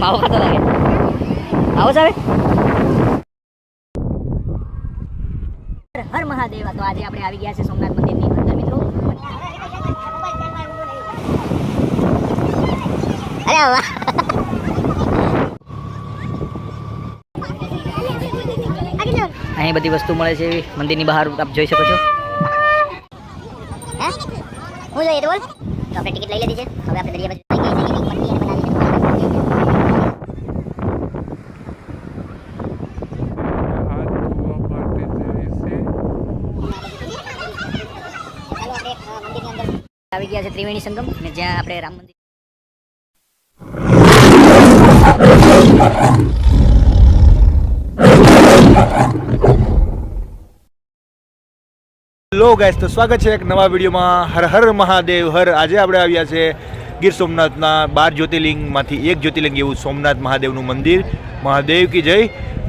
માવો ખાતો લાગે. આવો સાહેબ. હર મહાદેવ તો આજે આપણે આવી ગયા છે સોમનાથ મંદિરની અંદર, મિત્રો. અરે વાહ. અહીં બધી વસ્તુ મળે છે એવી. મંદિરની બહાર આપ જોઈ શકો છો. હું? જોઈએ તો બોલ. તો આપણે ટિકિટ લઈ લીધી છે. હવે આપણે દરિયા બાજુ આવી ગઈ છે એની પટ્ટી અને બનાવી હાથ ધોવા માટે જાય છે ચાલો આપણે અ, મંદિરની અંદર આવી ગયા છે ત્રિવેણી સંગમ અને જ્યાં આપણે રામ મંદિર લો ગાઈસ તો સ્વાગત છે એક નવા વિડીયોમાં. હર હર મહાદેવ, હર. આજે આપણે આવ્યા છે ગીર સોમનાથના બાર જ્યોતિર્લિંગમાંથી, એક જ્યોતિર્લિંગ એવું સોમનાથ મહાદેવનું મંદિર. મહાદેવ કી જય.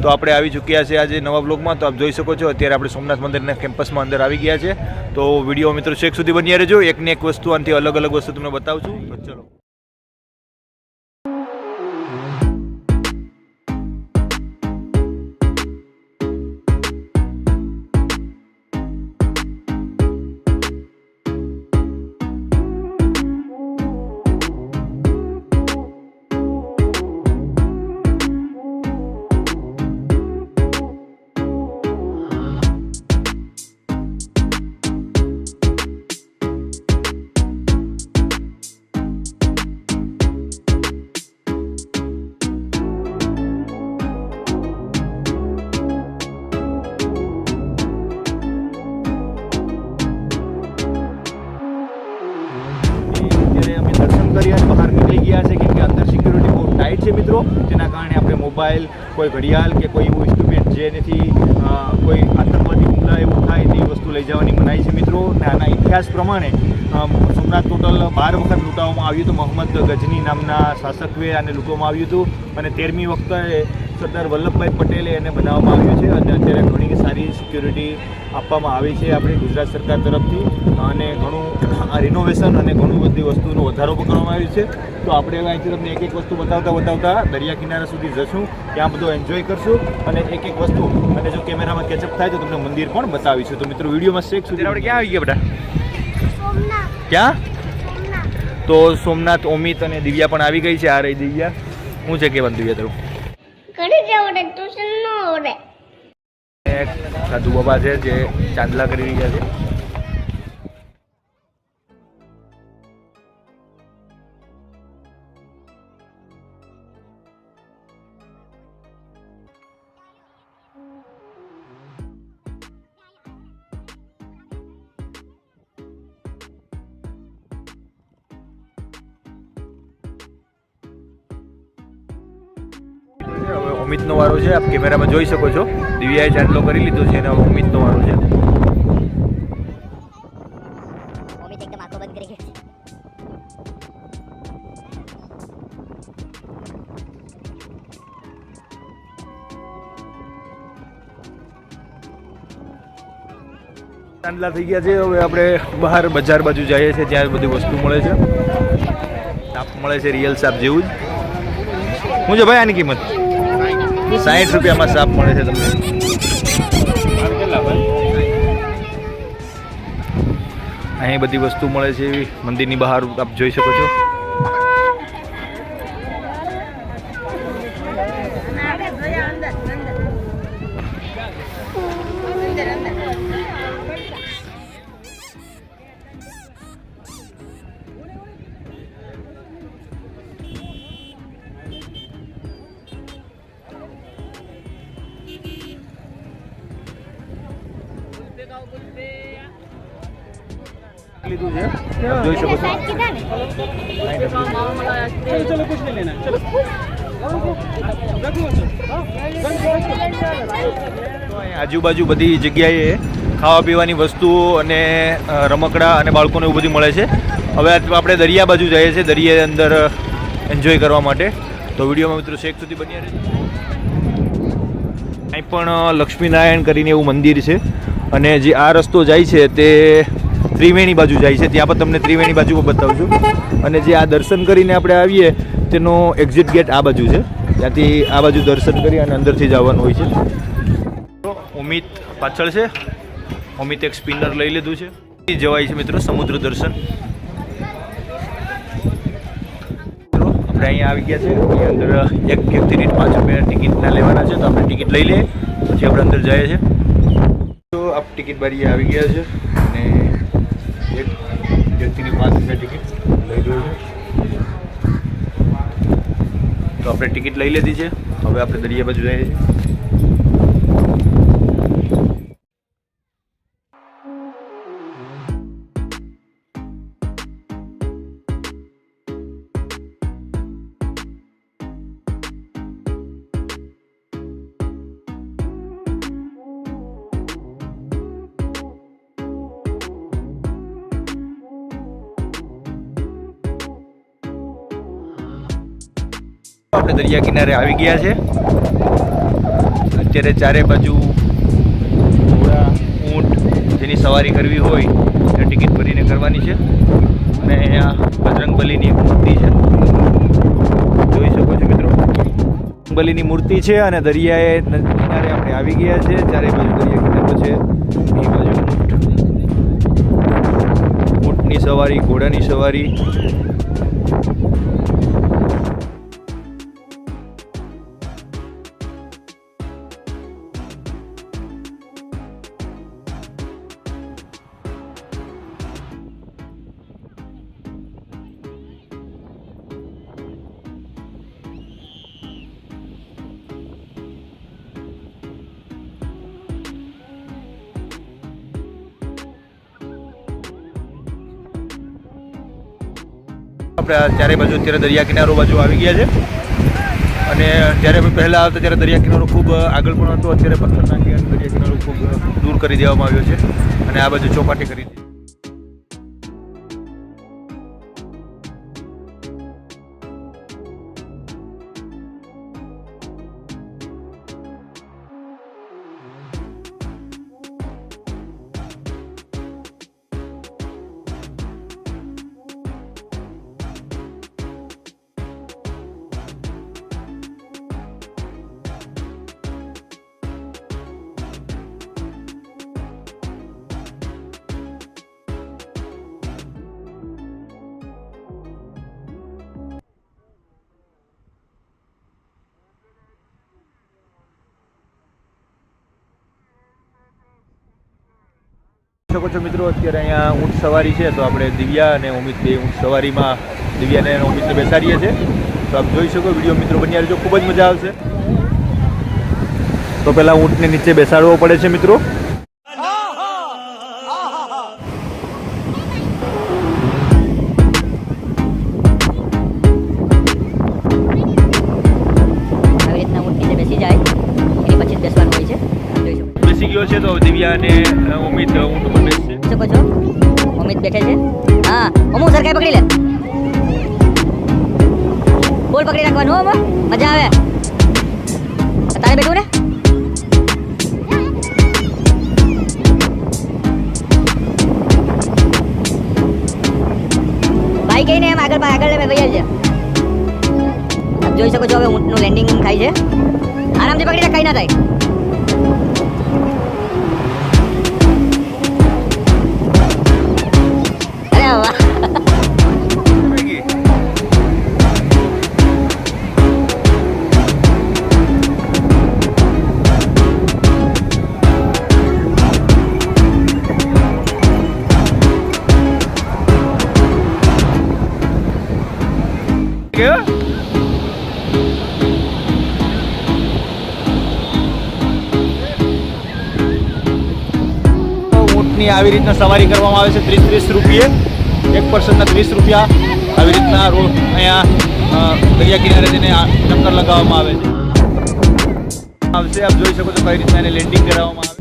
તો આપણે આવી ચૂક્યા છે આજે નવા બ્લોગમાં તો આપ જોઈ શકો છો, અત્યારે આપણે સોમનાથ મંદિરના કેમ્પસમાં અંદર આવી ગયા છે તો વીડિયો મિત્રો છેક સુધી બન્યા રહેજો. એકને એક વસ્તુ આનાથી અલગ અલગ વસ્તુ તમને બતાવું છું. તો ચલો. દર્શન કરી અને બહાર નીકળી ગયા છે કેમ કે અંદર સિક્યુરિટી બહુ ટાઈટ છે મિત્રો. જેના કારણે આપણે મોબાઈલ કોઈ ઘડિયાળ કે કોઈ એવું ઇન્સ્ટ્રુમેન્ટ જેનેથી કોઈ આતંકવાદી હુમલા એવું થાય તેવી વસ્તુ લઈ જવાની મનાઈ છે મિત્રો. અને આના ઇતિહાસ પ્રમાણે સોમનાથ ટોટલ બાર વખત લૂંટાવવામાં આવ્યું હતું. મોહમ્મદ ગજની નામના શાસકએ આને લૂંટવામાં આવ્યું હતું. અને તેરમી વખતે સરદાર વલ્લભભાઈ પટેલે એને બનાવવામાં આવ્યું છે અને અત્યારે ઘણી સારી સિક્યુરિટી આપવામાં આવી છે આપણી ગુજરાત સરકાર તરફથી. અને ઘણું રિનોવેશન અને ઘણું બધી વસ્તુનો વધારો પણ કરવામાં આવ્યો છે. તો આપણે અહીંથી તમને એક એક વસ્તુ બતાવતા બતાવતા દરિયા કિનારા સુધી જશું ત્યાં બધો એન્જોય કરશું અને એક એક વસ્તુ અને જો કેમેરામાં કેચઅપ થાય તો તમને મંદિર પણ બતાવીશું. તો મિત્રો વિડીયોમાં શેખ સુધી આપણે ક્યાં આવી ગયા બધા? ક્યાં? તો સોમનાથ ઓમિત અને દિવ્યા પણ આવી ગઈ છે આ રહી દિવ્યા. હું છે કેવાનું દિવ્યા તારું? ને ટ્યુશન ન એક સાધુ બાબા છે જે ચાંદલા કરી રહ્યા છે. વારો છે આપ કેમેરામાં જોઈ શકો છો. દિવ્યાએ ચાંદલો કરી લીધો છે અને અમિતનો વારો છે. ચાંદલા થઈ ગયા છે હવે આપણે બહાર બજાર બાજુ જઈએ છીએ જ્યાં બધી વસ્તુ મળે છે. સાપ મળે છે રિયલ સાપ જેવું જ. હું છે ભાઈ આની કિંમત? સાઠ રૂપિયામાં સાપ મળે છે તમને. અહીં બધી વસ્તુ મળે છે એવી. મંદિરની બહાર આપ જોઈ શકો છો. લીધું છે. જોઈ શકો છો. આજુબાજુ બધી જગ્યાએ ખાવા પીવાની વસ્તુઓ અને રમકડા અને બાળકોને એવું બધું મળે છે. હવે આપણે દરિયા બાજુ જઈએ છીએ દરિયા અંદર એન્જોય કરવા માટે. તો વિડીયોમાં મિત્રો શેક સુધી બન્યા રહેજો. અહીં પણ લક્ષ્મીનારાયણ કરીને એવું મંદિર છે. અને જે આ રસ્તો જાય છે તે ત્રિવેણી બાજુ જાય છે. ત્યાં પણ તમને ત્રિવેણી બાજુ બતાવું છું અને જે આ દર્શન કરીને આપણે આવીએ, તેનો એક્ઝિટ ગેટ આ બાજુ છે. ત્યાંથી આ બાજુ દર્શન કરી અને અંદરથી જવાનું હોય છે. ઉમિત પાછળ છે. ઉમિત એક સ્પિનર લઈ લીધું છે. જવાય છે મિત્રો સમુદ્ર દર્શન. આપણે અહીંયા આવી ગયા છે એની અંદર એક વ્યક્તિની પાંચ રૂપિયા ટિકિટના લેવાના છે. તો આપણે ટિકિટ લઈ લઈએ. પછી આપણે અંદર જઈએ છીએ. તો આપ ટિકિટ બારી આવી ગયા છે. અને એક વ્યક્તિની પાંચ રૂપિયા ટિકિટ લઈ ગયું છે. તો આપણે ટિકિટ લઈ લીધી છે. હવે આપણે દરિયા બાજુ જઈએ છીએ. આપણે દરિયા કિનારે આવી ગયા છે. અત્યારે ચારે બાજુ ઘોડા, ઊંટ જેની સવારી કરવી હોય ત્યાં ટિકિટ ભરીને કરવાની છે. અને અહીંયા બજરંગબલીની એક મૂર્તિ છે. જોઈ શકો છો મિત્રો. બલીની મૂર્તિ છે અને દરિયાએ કિનારે આપણે આવી ગયા છે. ચારે બાજુ દરિયા કિનારો છે. એ બાજુ ઊંટ. ઊંટની સવારી, ઘોડાની સવારી. આપણે ચારે બાજુ અત્યારે દરિયા કિનારો બાજુ આવી ગયા છે. અને જ્યારે અમે પહેલાં આવતા ત્યારે દરિયા કિનારો ખૂબ આગળ પણ હતો, અત્યારે પથ્થર નાખી અને દરિયા કિનારો ખૂબ દૂર કરી દેવામાં આવ્યો છે. અને આ બાજુ ચોપાટી કરી શકો છો મિત્રો, અત્યારે અહીંયા ઊંટ સવારી છે, તો આપણે દિવ્યા અને ઉમિત બે ઊંટ સવારીમાં દિવ્યાને અને ઉમિતને બેસાડીએ છીએ. તો આપ જોઈ શકો, વીડિયો મિત્રો બન્યા રહેજો, ખૂબ જ મજા આવશે. તો પહેલાં ઊંટને નીચે બેસાડવો પડે છે મિત્રો. મજા આવે. તારે બેઠું ને? ભાઈ કહીને એમ આગળ આગળ લે ભાઈ છે. જોઈ શકો છો હવે ઊંટનું લેન્ડિંગ થાય છે. આરામથી પકડી રાખ કઈ ના થાય. ઊંટની આવી રીતના સવારી કરવામાં આવે છે ત્રીસ ત્રીસ રૂપિયે. એક પર્સનના ત્રીસ રૂપિયા આવી રીતના રોડ અહીંયા દરિયા કિનારે તેને ચક્કર લગાવવામાં આવે છે. આવશે, આપ જોઈ શકો છો કઈ રીતના એને લેન્ડિંગ કરાવવામાં આવે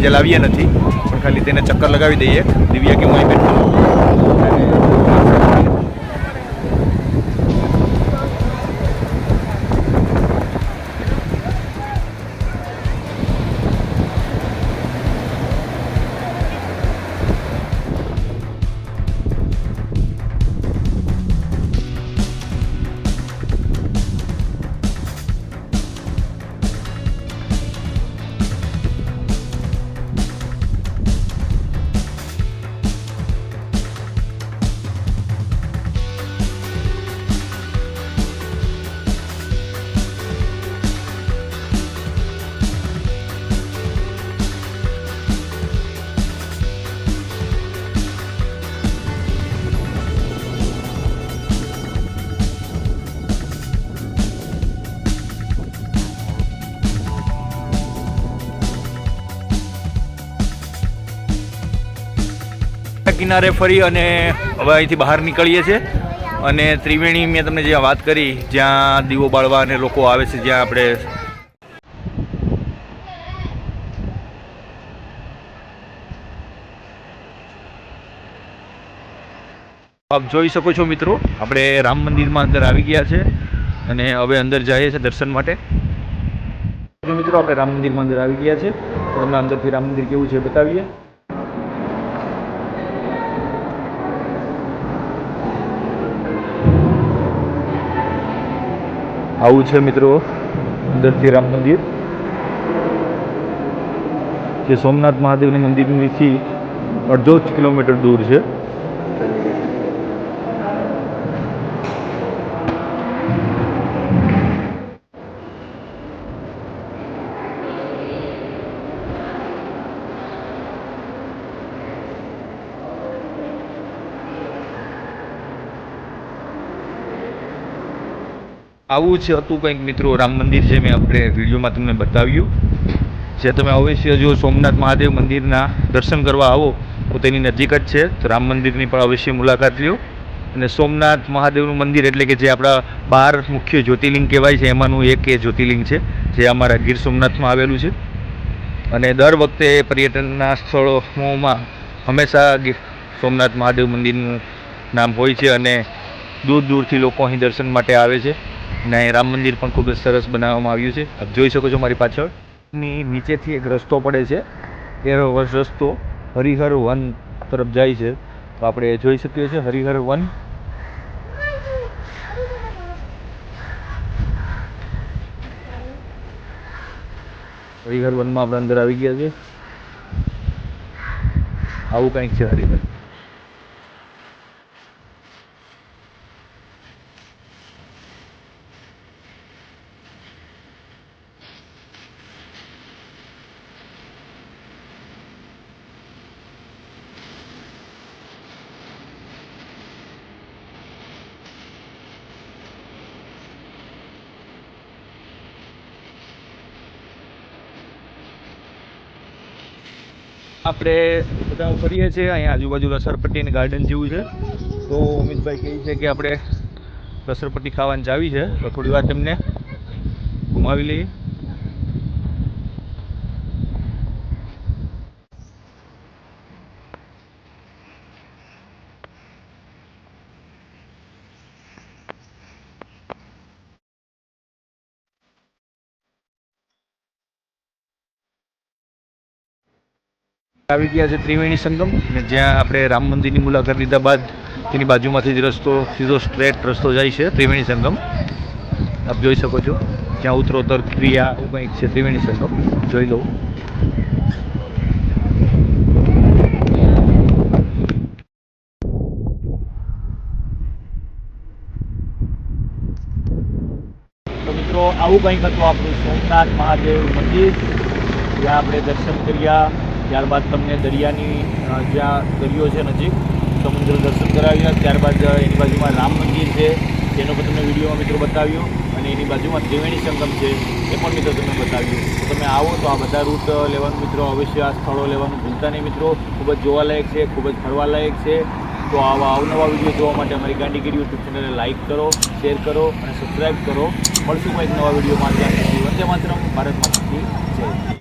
આપણે જે લાવીએ નથી. પણ ખાલી તેને ચક્કર લગાવી દઈએ. દિવ્યા કે હું અહીં બેઠો કિનારે ફરી અને હવે અહીંથી બહાર નીકળીએ છીએ. અને ત્રિવેણી મેં તમને જ્યાં વાત કરી, જ્યાં દીવો બાળવા અને લોકો આવે છે, જ્યાં આપણે આપ જોઈ શકો છો મિત્રો, આપણે રામ મંદિરમાં અંદર આવી ગયા છે અને હવે અંદર જઈએ છીએ દર્શન માટે. મિત્રો, આપણે રામ મંદિરમાં અંદર આવી ગયા છે તમને અંદરથી રામ મંદિર કેવું છે બતાવીએ. આવું છે મિત્રો અંદરથી રામ મંદિર, જે સોમનાથ મહાદેવની મંદિરથી અડધો જ કિલોમીટર દૂર છે. આવું છે હતું કંઈક મિત્રો, રામ મંદિર છે મેં આપણે વિડીયોમાં તમને બતાવ્યું. જે તમે અવશ્ય જો સોમનાથ મહાદેવ મંદિરના દર્શન કરવા આવો, તો તેની નજીક જ છે. તો રામ મંદિરની પણ અવશ્ય મુલાકાત લ્યો. અને સોમનાથ મહાદેવનું મંદિર એટલે કે જે આપણા બાર મુખ્ય જ્યોતિર્લિંગ કહેવાય છે, એમાંનું એક એ જ્યોતિર્લિંગ છે, જે અમારા ગીર સોમનાથમાં આવેલું છે. અને દર વખતે પર્યટનના સ્થળોમાં હંમેશા ગીર સોમનાથ મહાદેવ મંદિરનું નામ હોય છે અને દૂર દૂરથી લોકો અહીં દર્શન માટે આવે છે. અહીં રામ મંદિર પણ ખૂબ જ સરસ બનાવવામાં આવ્યું છે. આપ જોઈ શકો છો મારી પાછળ. ની નીચેથી એક રસ્તો પડે છે. એ રસ્તો હરિહર વન તરફ જાય છે. તો આપણે જોઈ શકીએ છીએ હરિહર વન. હરિહર વનમાં આપણે અંદર આવી ગયા છે આવું કંઈક છે હરિહર. આપણે બધા ફરીએ છીએ અહીંયા આજુબાજુ રસરપટ્ટીને ગાર્ડન જેવું છે. તો અમિતભાઈ કહે છે કે આપણે રસરપટ્ટી ખાવાની જાવી છે. તો થોડી વાર તેમને ઘુમાવી લઈએ. આવી ગયા છે ત્રિવેણી સંગમ ને જ્યાં આપણે રામ મંદિરની મુલાકાત લીધા બાદ તેની બાજુમાંથી જ રસ્તો, સીધો સ્ટ્રેટ રસ્તો જાય છે ત્રિવેણી સંગમ. આપ જોઈ શકો છો જ્યાં ઉત્તરોત્તર ક્રિયા એવું કંઈક છે ત્રિવેણી સંગમ. જોઈ લઉં. તો મિત્રો, આવું કંઈક હતું આપણું સોમનાથ મહાદેવ મંદિર. જ્યાં આપણે દર્શન કર્યા. ત્યારબાદ તમને દરિયાની જ્યાં દરિયો છે નજીક, સમુદ્ર દર્શન કરાવ્યા. ત્યારબાદ એની બાજુમાં રામ મંદિર છે. તેનો પણ તમને વિડીયોમાં મિત્રો બતાવ્યો. અને એની બાજુમાં ત્રિવેણી સંગમ છે. એ પણ મિત્રો તમને બતાવ્યું. તમે આવો તો આ બધા રૂટ લેવાનું મિત્રો, અવશ્ય આ સ્થળો લેવાનું ભૂલતા નહીં મિત્રો. ખૂબ જ જોવાલાયક છે, ખૂબ જ ફરવાલાયક છે. તો આવા અવનવા વીડિયો જોવા માટે અમારી ગાંધીગીરી યુટ્યુબ ચેનલને લાઇક કરો, શેર કરો અને સબસ્ક્રાઈબ કરો. મળશું એક નવા વિડીયોમાં. ત્યાં વંદે માતરમ. ભારત માતા